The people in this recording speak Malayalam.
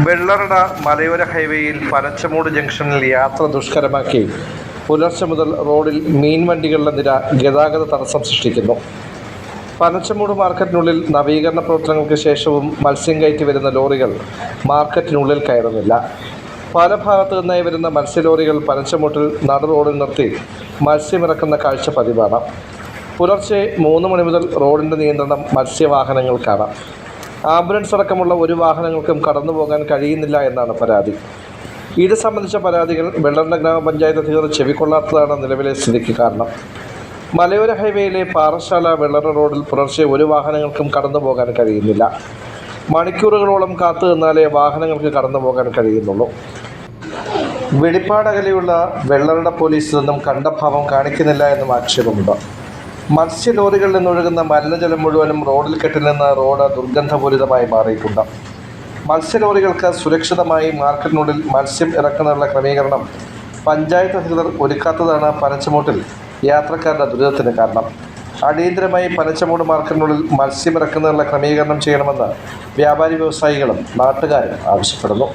വെള്ളറട മലയോര ഹൈവേയിൽ പനച്ചമൂട് ജംഗ്ഷനിൽ യാത്ര ദുഷ്കരമാക്കി. പുലർച്ചെ മുതൽ റോഡിൽ മീൻവണ്ടികളുടെ നിര ഗതാഗത തടസ്സം സൃഷ്ടിക്കുന്നു. പനച്ചമൂട് മാർക്കറ്റിനുള്ളിൽ നവീകരണ പ്രവർത്തനങ്ങൾക്ക് ശേഷവും മത്സ്യം കയറ്റി വരുന്ന ലോറികൾ മാർക്കറ്റിനുള്ളിൽ കയറുന്നില്ല. പല ഭാഗത്തു നിന്നായി വരുന്ന മത്സ്യലോറികൾ പനച്ചമൂട്ടിൽ നട റോഡിൽ നിർത്തി മത്സ്യമിറക്കുന്ന കാഴ്ച പതിവാണ്. പുലർച്ചെ മൂന്ന് മണി മുതൽ റോഡിന്റെ നിയന്ത്രണം മത്സ്യവാഹനങ്ങൾക്കാണ് ആംബുലൻസ് അടക്കമുള്ള ഒരു വാഹനങ്ങൾക്കും കടന്നു പോകാൻ കഴിയുന്നില്ല എന്നാണ് പരാതി. ഇത് സംബന്ധിച്ച പരാതികൾ വെള്ളണ്ട ഗ്രാമപഞ്ചായത്ത് അധികൃതർ ചെവിക്കൊള്ളാത്തതാണ് നിലവിലെ സ്ഥിതിക്ക് കാരണം. മലയോര ഹൈവേയിലെ പാറശാല വെള്ളറ റോഡിൽ പുലർച്ചെ ഒരു വാഹനങ്ങൾക്കും കടന്നു പോകാൻ കഴിയുന്നില്ല. മണിക്കൂറുകളോളം കാത്തു നിന്നാലേ വാഹനങ്ങൾക്ക് കടന്നു പോകാൻ കഴിയുന്നുള്ളൂ. വെളിപ്പാടകലെയുള്ള വെള്ളറട പോലീസിൽ നിന്നും കണ്ടഭാവം കാണിക്കുന്നില്ല എന്നും ആക്ഷേപമുണ്ട്. മത്സ്യലോറികളിൽ നിന്നൊഴുകുന്ന മലിനജലം മുഴുവനും റോഡിൽ കെട്ടിൽ നിന്ന് റോഡ് ദുർഗന്ധപൂരിതമായി മാറിയിട്ടുണ്ട്. മത്സ്യലോറികൾക്ക് സുരക്ഷിതമായി മാർക്കറ്റിനുള്ളിൽ മത്സ്യം ഇറക്കുന്നതിനുള്ള ക്രമീകരണം പഞ്ചായത്ത് അധികൃതർ ഒരുക്കാത്തതാണ് പനച്ചമൂട്ടിൽ യാത്രക്കാരുടെ ദുരിതത്തിന് കാരണം. അടിയന്തരമായി പനച്ചമൂട് മാർക്കറ്റിനുള്ളിൽ മത്സ്യം ഇറക്കുന്നതിനുള്ള ക്രമീകരണം ചെയ്യണമെന്ന് വ്യാപാരി വ്യവസായികളും നാട്ടുകാരും ആവശ്യപ്പെടുന്നു.